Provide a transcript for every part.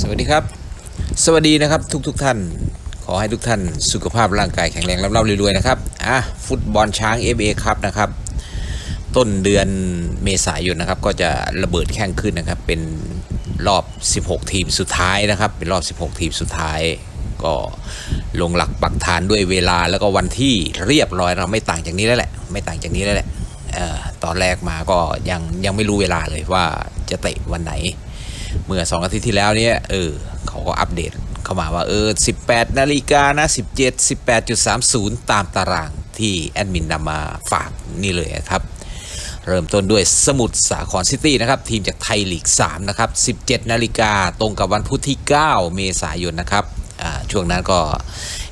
สวัสดีครับ สวัสดีนะครับทุกทุกท่าน ขอให้ทุกท่านสุขภาพร่างกายแข็งแรงร่ำรวยรวยๆนะครับอะฟุตบอลช้าง FA ครับนะครับ ต้นเดือนเมษายนนะครับ ก็จะระเบิดแข่งขึ้นนะครับ เป็นรอบ 16 ทีมสุดท้ายนะครับ เป็นรอบ 16 ทีมสุดท้าย ก็ลงหลักปักฐานด้วยเวลาแล้วก็วันที่เรียบร้อยเราไม่ต่างจากนี้แล้วแหละ ไม่ต่างจากนี้แล้วแหละตอนแรกมาก็ยังยังไม่รู้เวลาเลยว่าจะเตะวันไหน เมื่อ 2 อาทิตย์ที่แล้วเนี่ยเออเขาก็อัปเดตเข้ามาว่าเออ 18 นาฬิกานะ 17 18.30 ตามตารางที่แอดมินนำมาฝากนี่เลยครับ เริ่มต้นด้วยสมุทรสาครซิตี้นะครับ ทีมจากไทยลีก 3 นะครับ 17 นาฬิกาตรงกับวันพุธที่ 9 เมษายนนะครับช่วงนั้นก็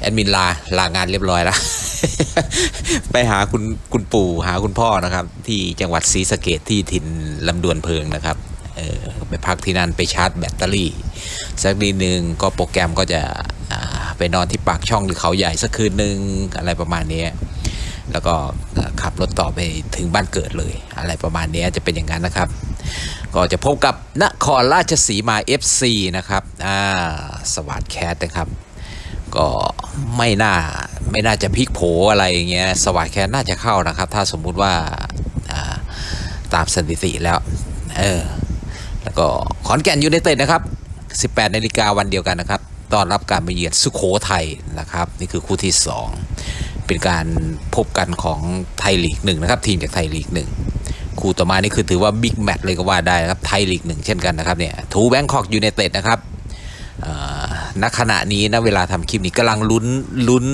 แอดมินลาลางานเรียบร้อยแล้ว ไปหาคุณคุณปู่หาคุณพ่อนะครับ ที่จังหวัดศรีสะเกดที่ถิ่นลำดวนเพิงนะครับ เออ ไปพักที่นั่นไปชาร์จแบตเตอรี่ สักนิดนึงก็โปรแกรมก็จะไปนอนที่ปากช่องหรือเขาใหญ่สักคืนนึงอะไรประมาณนี้แล้วก็ขับรถต่อไปถึงบ้านเกิดเลย อะไรประมาณนี้จะเป็นอย่างนั้นนะครับ ก็จะพบกับนครราชสีมา FC นะครับอ่าสวัสดแคทนะครับก็ไม่น่าไม่น่าจะพลิกโผอะไรอย่างเงี้ยสวัสดแคทน่าจะเข้านะครับ ถ้าสมมุติว่าอ่าตามสถิติแล้ว เออ แล้วก็ขอนแก่นยูไนเต็ดนะครับ 18นาฬิกาวันเดียวกันนะครับต้อนรับการมาเยือนสุโขทัยนะครับ นี่คือคู่ที่ 2 เป็นการพบกันของไทยลีกหนึ่งนะครับ ทีมจากไทยลีกหนึ่งคู่ต่อมานี่คือถือว่าบิ๊กแมตช์เลยก็ว่าได้นะครับไทยลีกหนึ่งเช่นกันนะครับเนี่ยทูแบงคอกยูไนเต็ดนะครับณขณะนี้นะเวลาทำคลิปนี้กำลังลุ้นลุ้น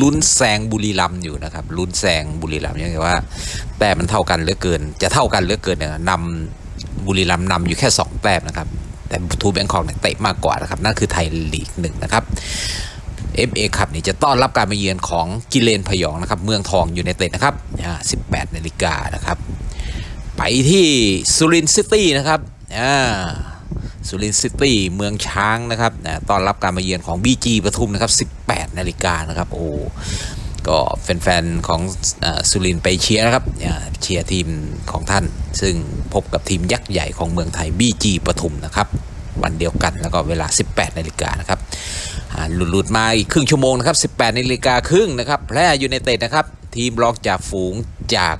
ลุ้นแซงบุรีรัมย์อยู่นะครับลุ้นแซงบุรีรัมย์ยังไงว่า แต้มมันเท่ากันเหลือเกิน จะเท่ากันเหลือเกินเนี่ยนำ บุรีรัมย์นำอยู่แค่ 2 แต้มนะครับ แต่ทูแบงคอกเนี่ยเตะมากกว่านะครับ นั่นคือไทยลีกหนึ่งนะครับ FA ครับนี่จะต้อนรับการมาเยือนของกิเลนพยองนะครับ เมืองทองอยู่ในเต็ดนะครับอ่า18นาฬิกานะครับ ไปที่สุรินทร์ซิตี้นะครับอ่าสุรินทร์ซิตี้เมืองช้างนะครับอ่าต้อนรับการมาเยือนของ BG ปทุมนะครับ 18นาฬิกานะครับ โอ้ ก็แฟนๆของสุรินไปเชียร์นะครับเชียร์ทีมของท่าน ซึ่งพบกับทีมยักษ์ใหญ่ของเมืองไทย BG ปทุมนะครับ วันเดียวกันแล้วก็เวลา 18นาฬิกานะครับหลุดมาอีกครึ่งชั่วโมงนะครับ 18นาฬิกาครึ่งนะครับแพร่ยูไนเต็ดนะครับ ทีมรองจากฝูงจาก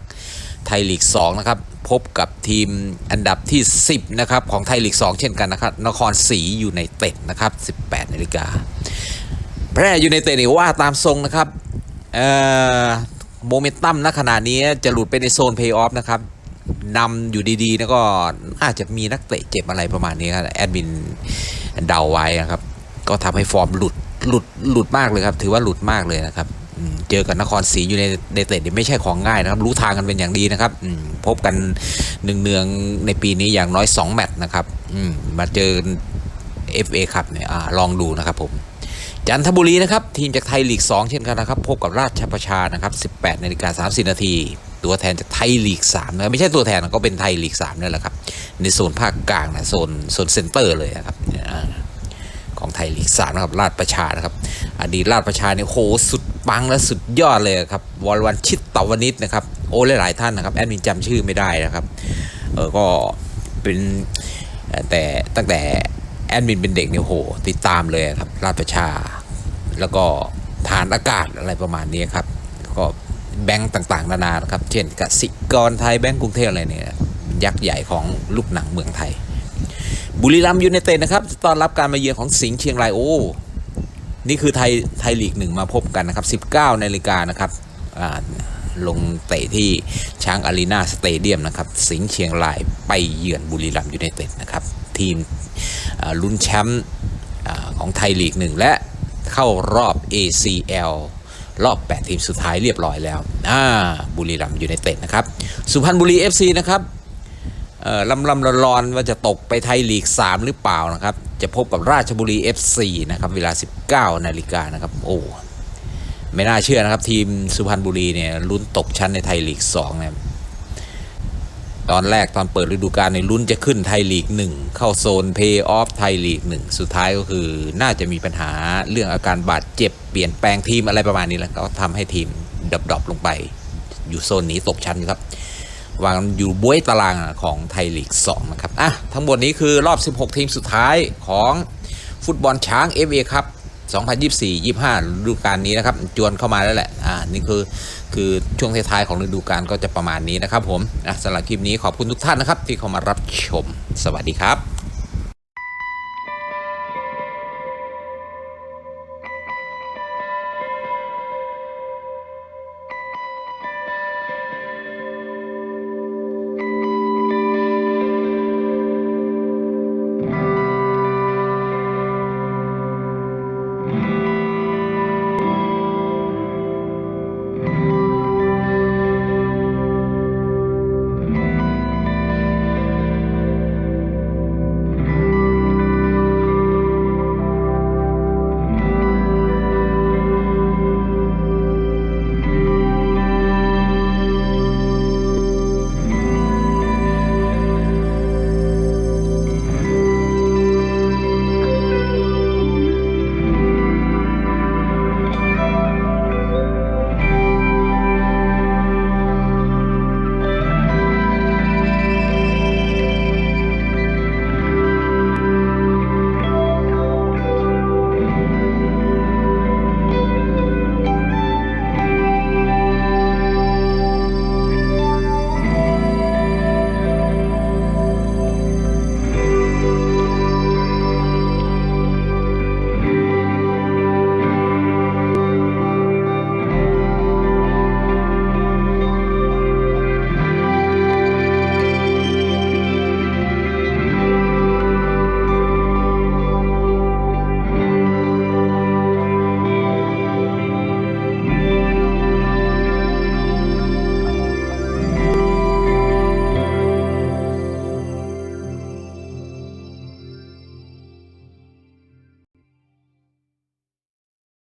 ไทยลีก2นะครับพบกับทีมอันดับที่ 10นะครับของไทยลีก 2 เช่นกันนะครับนครศรียูไนเต็ดนะครับ 18นาฬิกาแพร่ยูไนเต็ดนี่ว่าตามทรงนะครับ เอ่อโมเมนตัมณขณะนี้จะหลุดไปในโซนเพย์ออฟนะครับนำอยู่ดีๆแล้วก็อาจจะมีนักเตะเจ็บอะไรประมาณนี้ครับแอดมินเดาไว้นะครับ ก็ทำให้ฟอร์มหลุดหลุดหลุดมากเลยครับ ถือว่าหลุดมากเลยนะครับเจอกับนครศรีอยู่ในในเตะเนี่ยไม่ใช่ของง่ายนะครับ รู้ทางกันเป็นอย่างดีนะครับพบกันหนึ่งเนืองในปีนี้อย่างน้อย 2 แมตช์นะครับอืมาเจอ FA ครับเนี่ยอลองดูนะครับผม จันทบุรีนะครับทีมจากไทยลีก 2 เช่นกันนะครับพบกับราชประชานะครับ 18นาฬิกา30นาทีตัวแทนจากไทยลีก3นะไม่ใช่ตัวแทนนะก็เป็นไทยลีก3นั่แหละครับในโซนภาคกลางนะโซนโซนเซ็นเตอร์เลยนะครับของไทยลีก3นะครับราชประชานะครับอดีตราชประชาเนี่ยโหสุดปังและสุดยอดเลยครับวรวันชิตตวนิชนะครับโอ้หลายๆท่านนะครับแอดมินจำชื่อไม่ได้นะครับเออก็เป็นแต่ตั้งแต่แอดมินเป็นเด็กเนี่ยโหติดตามเลยครับราชประชา แล้วก็ฐานอากาศอะไรประมาณนี้ครับก็แบงก์ต่างๆ นานานครับ เช่นกสิกรไทยแบงก์กรุงเทพอะไรเนี่ยยักษ์ใหญ่ของลูกหนังเมืองไทย บุรีรัมย์ยูไนเต็ดนะครับต้อนรับการมาเยือนของสิงห์เชียงรายโอ้นี่คือไทยไทยลีกหนึ่งมาพบกันนะครับ19นาฬิกานะครับลงเตะที่ช้างอารีนาสเตเดียมนะครับ สิงห์เชียงรายไปเยือนบุรีรัมย์ยูไนเต็ดนะครับ ทีมลุ้นแชมป์ของไทยลีกหนึ่งและ เข้ารอบ ACL รอบ 8 ทีมสุดท้ายเรียบร้อยแล้วอ่าบุรีรัมย์ยูไนเต็ดนะครับ สุพรรณบุรี FC นะครับเออลำลำร้อนว่าจะตกไปไทยลีก 3 หรือเปล่านะครับ จะพบกับราชบุรี FC นะครับ เวลา 19 นาฬิกานะครับ โอ้ ไม่น่าเชื่อนะครับ ทีมสุพรรณบุรีเนี่ยลุ้นตกชั้นในไทยลีก2เนี่ย ตอนแรกตอนเปิดฤดูกาลในลุ้นจะขึ้นไทยลีก 1 เข้าโซนเพย์ออฟไทยลีก 1 สุดท้ายก็คือน่าจะมีปัญหาเรื่องอาการบาดเจ็บเปลี่ยนแปลงทีมอะไรประมาณนี้แล้วก็ทำให้ทีมดรอปลงไป อยู่โซนนี้ตกชั้นครับวางอยู่บ้วยตารางของไทยลีก 2 นะครับ อะ ทั้งหมดนี้คือรอบ 16 ทีมสุดท้ายของฟุตบอลช้าง FA ครับ 2024-25ฤดูกาลนี้นะครับ จวนเข้ามาแล้วแหละ อ่า นี่คือ คือช่วงท้ายๆของฤดูกาลก็จะประมาณนี้นะครับผม อะสำหรับคลิปนี้ขอบคุณทุกท่านนะครับ ที่เข้ามารับชม สวัสดีครับ